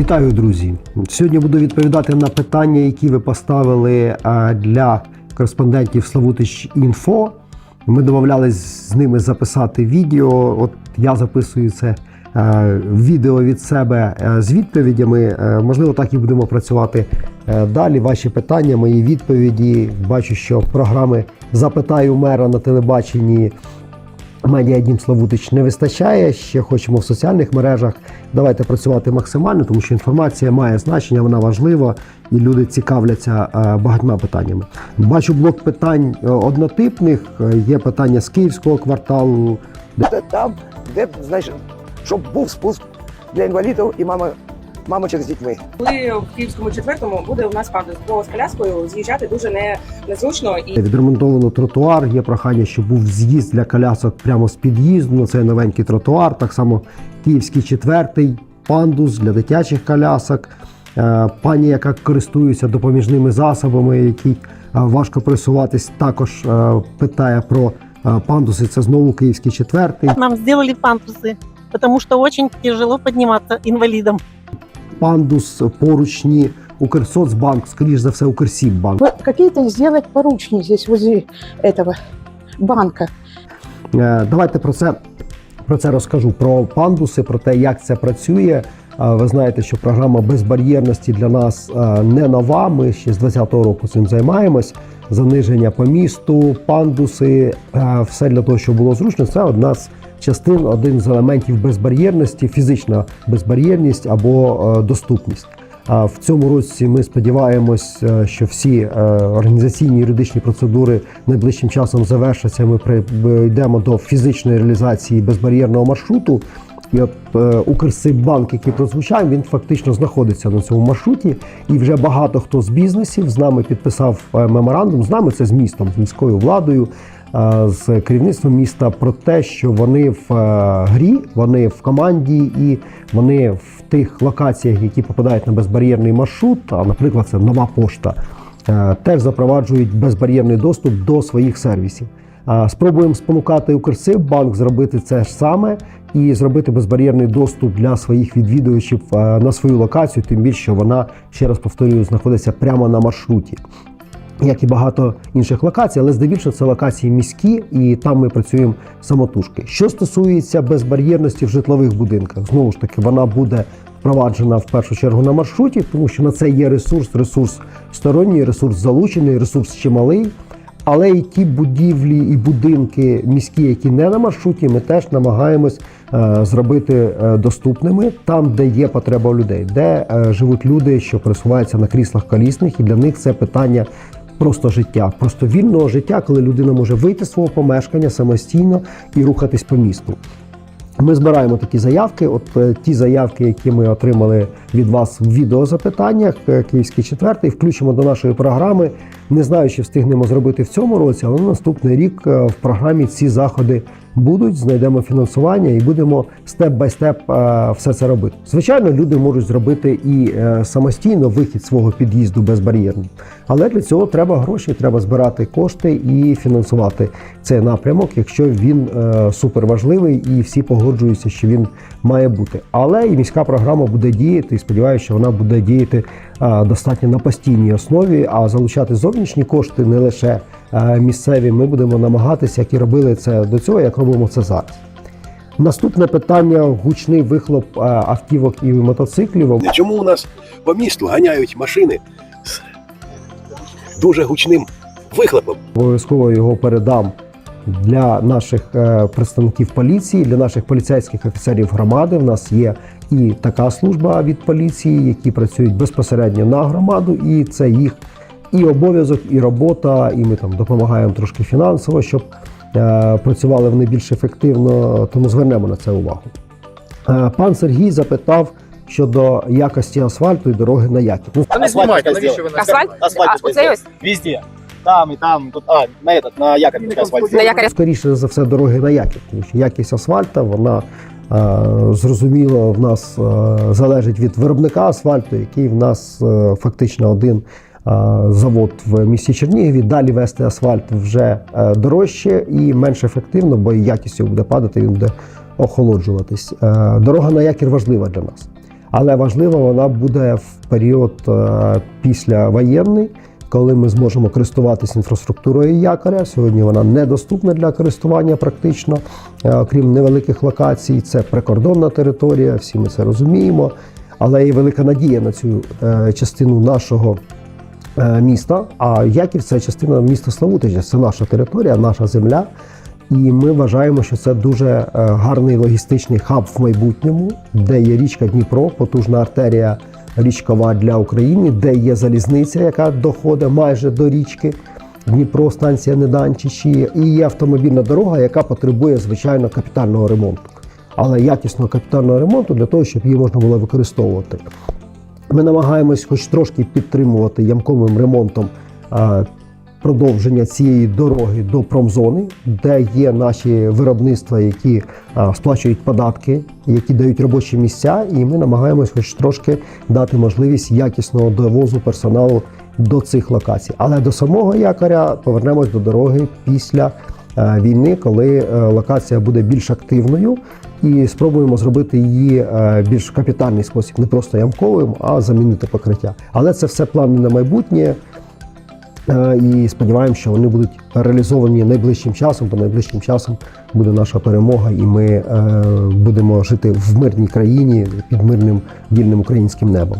Вітаю, друзі! Сьогодні буду відповідати на питання, які ви поставили е, для кореспондентів Славутич Інфо. Ми домовлялись з ними записати відео. От я записую це е, відео від себе е, з відповідями. Можливо, так і будемо працювати далі. Ваші питання, мої відповіді. Бачу, що програми Запитаю мера на телебаченні Медіа Дім Славутич не вистачає. Ще хочемо в соціальних мережах. Давайте працювати максимально, тому що інформація має значення, вона важлива, і люди цікавляться е, багатьма питаннями. Бачу блок питань е, однотипних. Е, Є питання з київського кварталу. Де там, де знаєш, щоб був спуск для інвалідів і мама, мамочок з дітьми. Коли в Київському четвертому буде у нас пандус, бо з коляскою з'їжджати дуже не, незручно і Відремонтовано тротуар. Є прохання, щоб був з'їзд для колясок прямо з під'їзду. На цей новенький тротуар. Так само київський четвертий пандус для дитячих колясок. Е, Пані, яка користується допоміжними засобами, якій е, важко пересуватись, також е, питає про пандуси. Це знову київський четвертий. Нам сделали пандусы, потому что очень тяжело подниматься инвалидам. Пандус поручні Укрсоцбанк, скоріш за все, Укрсіббанк. Вы Какие-то сделать поручни здесь возле этого банка. Е, Давайте про це, про це розкажу. Про пандуси, про те, як це працює. Е, Ви знаєте, що програма безбар'єрності для нас е, не нова. Ми ще з 2020 року цим займаємось. Заниження по місту, пандуси, все для того, щоб було зручно. Це одна з частин, один з елементів безбар'єрності, фізична безбар'єрність або е, доступність. А В цьому році ми сподіваємось, е, що всі е, організаційні юридичні процедури найближчим часом завершаться. Ми прийдемо до фізичної реалізації безбар'єрного маршруту. І от Укрсиббанк, який прозвучав, він фактично знаходиться на цьому маршруті. І вже багато хто з бізнесів з нами підписав меморандум. З нами це з містом, з міською владою, з керівництвом міста про те, що вони в е, грі, вони в команді і вони в тих локаціях, які попадають на безбар'єрний маршрут, а наприклад, це нова пошта, е, теж запроваджують безбар'єрний доступ до своїх сервісів. Спробуємо спонукати Укрсиббанк зробити це ж саме і зробити безбар'єрний доступ для своїх відвідувачів е, на свою локацію, тим більше вона ще раз повторюю, знаходиться прямо на маршруті. Як і багато інших локацій, але здебільшого це локації міські, і там ми працюємо самотужки. Що стосується безбар'єрності в житлових будинках, знову ж таки, вона буде впроваджена в першу чергу на маршруті, тому що на це є ресурс, ресурс сторонній, ресурс залучений, ресурс чималий. Але і ті будівлі і будинки міські, які не на маршруті, ми теж намагаємось е, зробити е, доступними там, де є потреба людей, де е, живуть люди, що пересуваються на кріслах колісних, і для них це питання просто життя, просто вільного життя, коли людина може вийти з свого помешкання самостійно і рухатись по місту. Ми збираємо такі заявки. От е, ті заявки, які ми отримали від вас в відеозапитаннях, е, Київський четвертий, включимо до нашої програми. Не знаю, чи встигнемо зробити в цьому році, але на наступний рік е, в програмі ці заходи будуть. Знайдемо фінансування і будемо степ бай степ е, все це робити. Звичайно, люди можуть зробити і е, самостійно вихід свого під'їзду безбар'єрним. Але для цього треба гроші, треба збирати кошти і фінансувати цей напрямок, якщо він е, суперважливий і всі погоджуються, що він має бути. Але і міська програма буде діяти, і сподіваюся, що вона буде діяти достатньо на постійній основі, а залучати зовнішні кошти не лише місцеві. Ми будемо намагатися, як і робили це до цього, як робимо це зараз. Наступне питання: гучний вихлоп е, автівок і мотоциклів. Чому у нас по місту ганяють машини з дуже гучним вихлопом? Обов'язково його передам для наших е, представників поліції, для наших поліцейських офіцерів громади. В нас є і така служба від поліції, які працюють безпосередньо на громаду, і це їх і обов'язок, і робота. І ми там допомагаємо трошки фінансово, щоб е, працювали вони більш ефективно. Тому звернемо на це увагу. Е, Пан Сергій запитав щодо якості асфальту і дороги на Яків. Ну, не знімайте, навіщо ви на асфальт, Асфальт а, оцей ось Везде. Там і там, тут, а, на этот, на якорь тільки асфальт. на якоря. скоріше за все дороги на Яків, тому що якість асфальта, вона е, зрозуміло в нас е, залежить від виробника асфальту, який в нас е, фактично один завод в місті Чернігові. Далі вести асфальт вже е, дорожче і менш ефективно, бо якість його буде падати, він буде охолоджуватись. Е, дорога на якір важлива для нас. Але важлива вона буде в період е, післявоєнний, коли ми зможемо користуватися інфраструктурою якоря. Сьогодні вона недоступна для користування практично, е, окрім невеликих локацій. Це прикордонна територія, всі ми це розуміємо. Але є велика надія на цю е, частину нашого е, міста. А Яків це частина міста Славутича, це наша територія, наша земля. І ми вважаємо, що це дуже е, гарний логістичний хаб в майбутньому, де є річка Дніпро, потужна артерія річкова для України, де є залізниця, яка доходить майже до річки. Дніпро, станція Неданчичі, і є автомобільна дорога, яка потребує звичайно капітального ремонту, але якісного капітального ремонту для того, щоб її можна було використовувати. Ми намагаємось хоч трошки підтримувати ямковим ремонтом продовження цієї дороги до промзони, де є наші виробництва, які сплачують податки, які дають робочі місця, і ми намагаємось хоч трошки дати можливість якісного довозу персоналу до цих локацій. Але до самого якоря повернемось до дороги після війни, коли е, локація буде більш активною. І спробуємо зробити її е, більш капітальний спосіб, не просто ямковим, а замінити покриття. Але це все плани на майбутнє. Е, І сподіваємося, що вони будуть реалізовані найближчим часом, бо найближчим часом буде наша перемога, і ми е, будемо жити в мирній країні під мирним вільним українським небом.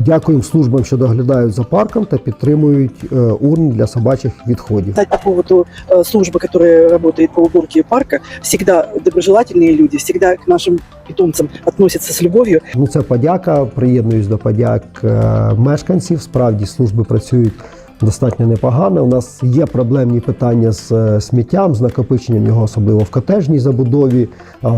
А, Дякуємо службам, що доглядають за парком та підтримують е, урн для собачих відходів. Кстати, по поводу э, службы, которая работает по уборке парка, всегда доброжелательные люди, всегда к нашим питомцам относятся с любовью. Ну, це подяка. Приєднуюсь до подяк е, мешканців. Справді служби працюють достатньо непогано. У нас є проблемні питання з е, сміттям, з накопиченням його, особливо в котежній забудові,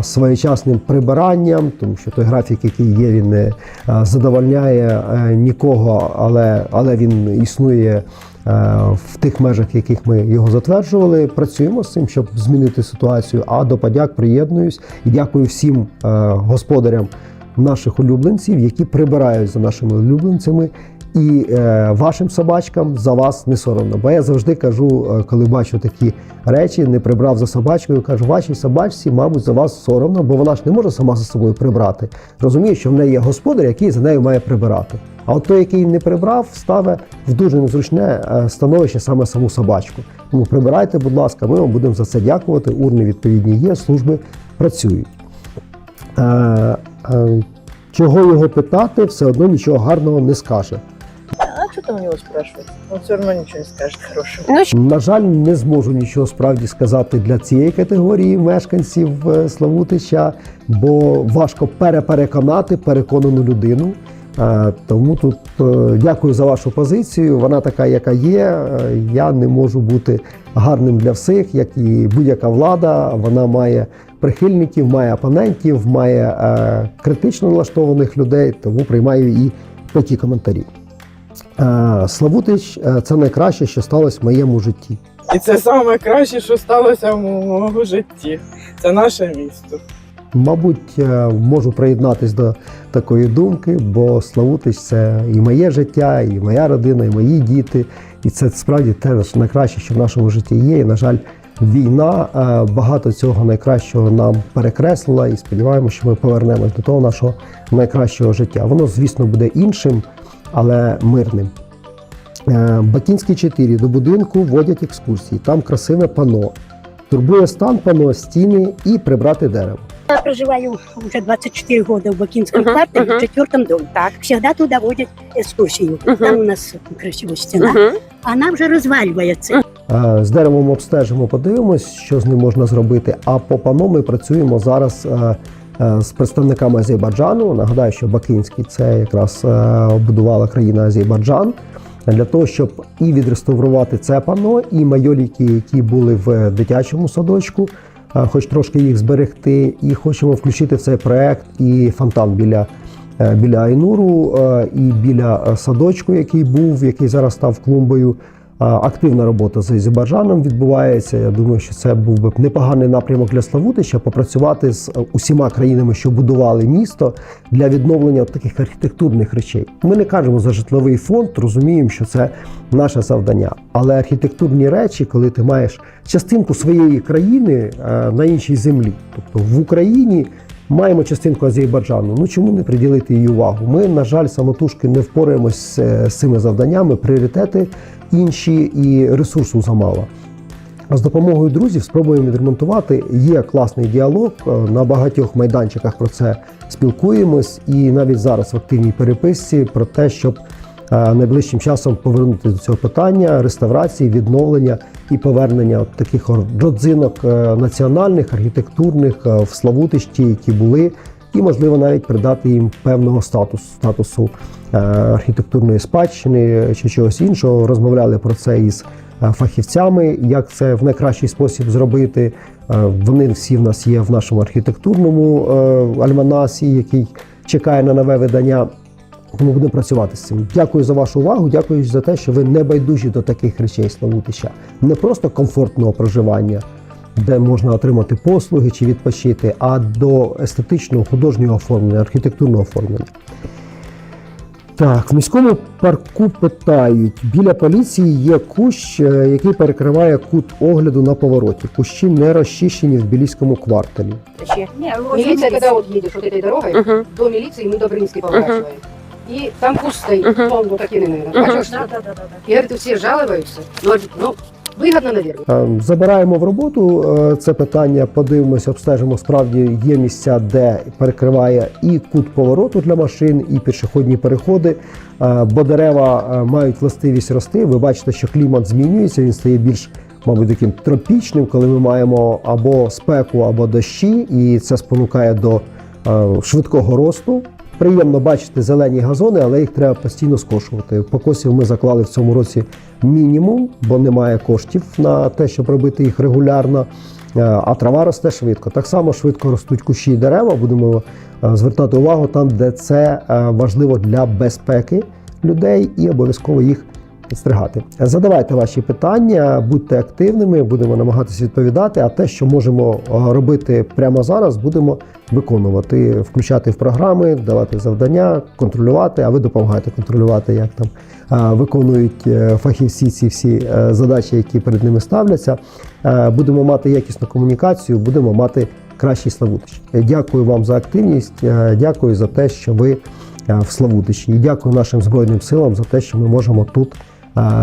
своєчасним прибиранням, тому що той графік, який є, він не задовольняє е, нікого, але, але він існує. е, В тих межах, яких ми його затверджували, працюємо з цим, щоб змінити ситуацію. А до подяк приєднуюсь і дякую всім господарям наших улюбленців, які прибирають за нашими улюбленцями. І е, вашим собачкам за вас не соромно. Бо я завжди кажу, е, коли бачу такі речі, не прибрав за собачкою, кажу, вашій собачці, мабуть, за вас соромно, бо вона ж не може сама за собою прибрати. Розуміє, що в неї є господар, який за нею має прибирати. А от той, який не прибрав, ставить в дуже незручне е, становище саме саму собачку. Тому прибирайте, будь ласка, ми вам будемо за це дякувати. Урни відповідні є, служби працюють. Е, е, чого його питати, все одно нічого гарного не скаже. А что там у него спрашивать? Он все равно ничего не скажет хорошего. На жаль, не зможу нічого справді сказати для цієї категорії мешканців е, Славутича, бо важко перепереконати переконану людину. Е, Тому тут е, дякую за вашу позицію. Вона така, яка є. Е, Я не можу бути гарним для всіх, як і будь-яка влада. Вона має прихильників, має опонентів, має е, критично налаштованих людей, тому приймаю і такі коментарі. Е, Славутич е, це найкраще, що сталося в моєму житті. І це саме краще, що сталося в моєму житті. Це наше місто. Мабуть, е, можу приєднатись до такої думки, бо Славутич це і моє життя, і моя родина, і мої діти. І це справді те найкраще, що в нашому житті є. І, на жаль, війна багато цього найкращого нам перекреслила, і сподіваємося, що ми повернемось до того нашого найкращого життя. Воно, звісно, буде іншим, але мирним. Е, Бакінський 4 до будинку водять екскурсії. Там красиве пано. Турбує стан пано, стіни і прибрати дерево. Я проживаю уже 24 года в Бакинском Мгм, квартале, мгм. в четвертом доме. Так. Всегда туда водят экскурсию. Мгм. Там у нас красивая стена. Мгм. Она уже разваливается. Е, З деревом обстежимо, подивимось, що з ним можна зробити. А по пано ми працюємо зараз е, з представниками Азербайджану. Нагадаю, що Бакинський це якраз е, будувала країна Азербайджан. Для того, щоб і відреставрувати це пано, і майоліки, які були в дитячому садочку, е, хоч трошки їх зберегти, і хочемо включити в цей проект і фонтан біля е, біля Айнуру е, і біля е, садочку, який був, який зараз став клумбою. Активна робота з Азербайджаном відбувається. Я думаю, що це був би непоганий напрямок для Славутича попрацювати з е, усіма країнами, що будували місто для відновлення таких архітектурних речей. Ми не кажемо за житловий фонд, розуміємо, що це наше завдання. Але архітектурні речі, коли ти маєш частинку своєї країни е, на іншій землі, тобто в Україні Маємо частинку Азербайджану. Ну чому не приділити її увагу? Ми, на жаль, самотужки не впораємось з, з цими завданнями, пріоритети інші і ресурсу замало. З допомогою друзів спробуємо відремонтувати. Є класний діалог е, на багатьох майданчиках про це спілкуємось, і навіть зараз в активній переписці про те, щоб е, найближчим часом повернути до цього питання реставрації, відновлення і повернення от таких родзинок е, національних, архітектурних е, в Славутищі, які були, і можливо навіть придати їм певного статусу статусу е, архітектурної спадщини чи чогось іншого. Розмовляли про це із е, фахівцями, як це в найкращий спосіб зробити. Е, Вони всі в нас є в нашому архітектурному е, альманасі, який чекає на нове видання. Тому будемо працювати з цим. Дякую за вашу увагу. Дякую за те, що ви не байдужі до таких речей Славутища. Не просто комфортного проживання, де можна отримати послуги чи відпочити, а до естетичного, художнього оформлення, архітектурного оформлення. Так, в міському парку питають: біля поліції є кущ, е, який перекриває кут огляду на повороті. Кущі не розчищені в білійському кварталі. Милиция, когда вот едешь вот этой дорогой, до милиции мы до Брынской поворачиваем. И там куст стоит, ну, он вот такие, наверное, бачишь? И говорит, все жалуются. Ну, ну, выгодно, наверное. Е, Забираємо в роботу е, це питання, подивимося, обстежимо. Справді є місця, де перекриває і кут повороту для машин, і пішохідні переходи. Е, Бо дерева мають властивість рости. Ви бачите, що клімат змінюється, він стає більш, мабуть, таким тропічним, коли ми маємо або спеку, або дощі, і це спонукає до швидкого росту. Приємно бачити зелені газони, але їх треба постійно скошувати. Покосів ми заклали в цьому році мінімум, бо немає коштів на те, щоб робити їх регулярно. Е, А трава росте швидко. Так само швидко ростуть кущі і дерева. Будемо е, звертати увагу там, де це е, важливо для безпеки людей, і обов'язково їх підстригати. Задавайте ваші питання, будьте активними, будемо намагатися відповідати. А те, що можемо е, робити прямо зараз, будемо виконувати, включати в програми, давати завдання, контролювати. А ви допомагаєте контролювати, як там е, виконують е, фахівці ці всі задачі, які перед ними ставляться. Будемо мати якісну комунікацію, будемо мати кращий Славутич. Дякую вам за активність. Дякую за те, що ви в Славутичі. І дякую нашим збройним силам за те, що ми можемо тут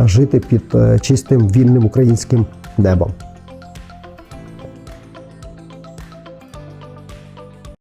жити під е, чистим вільним українським небом.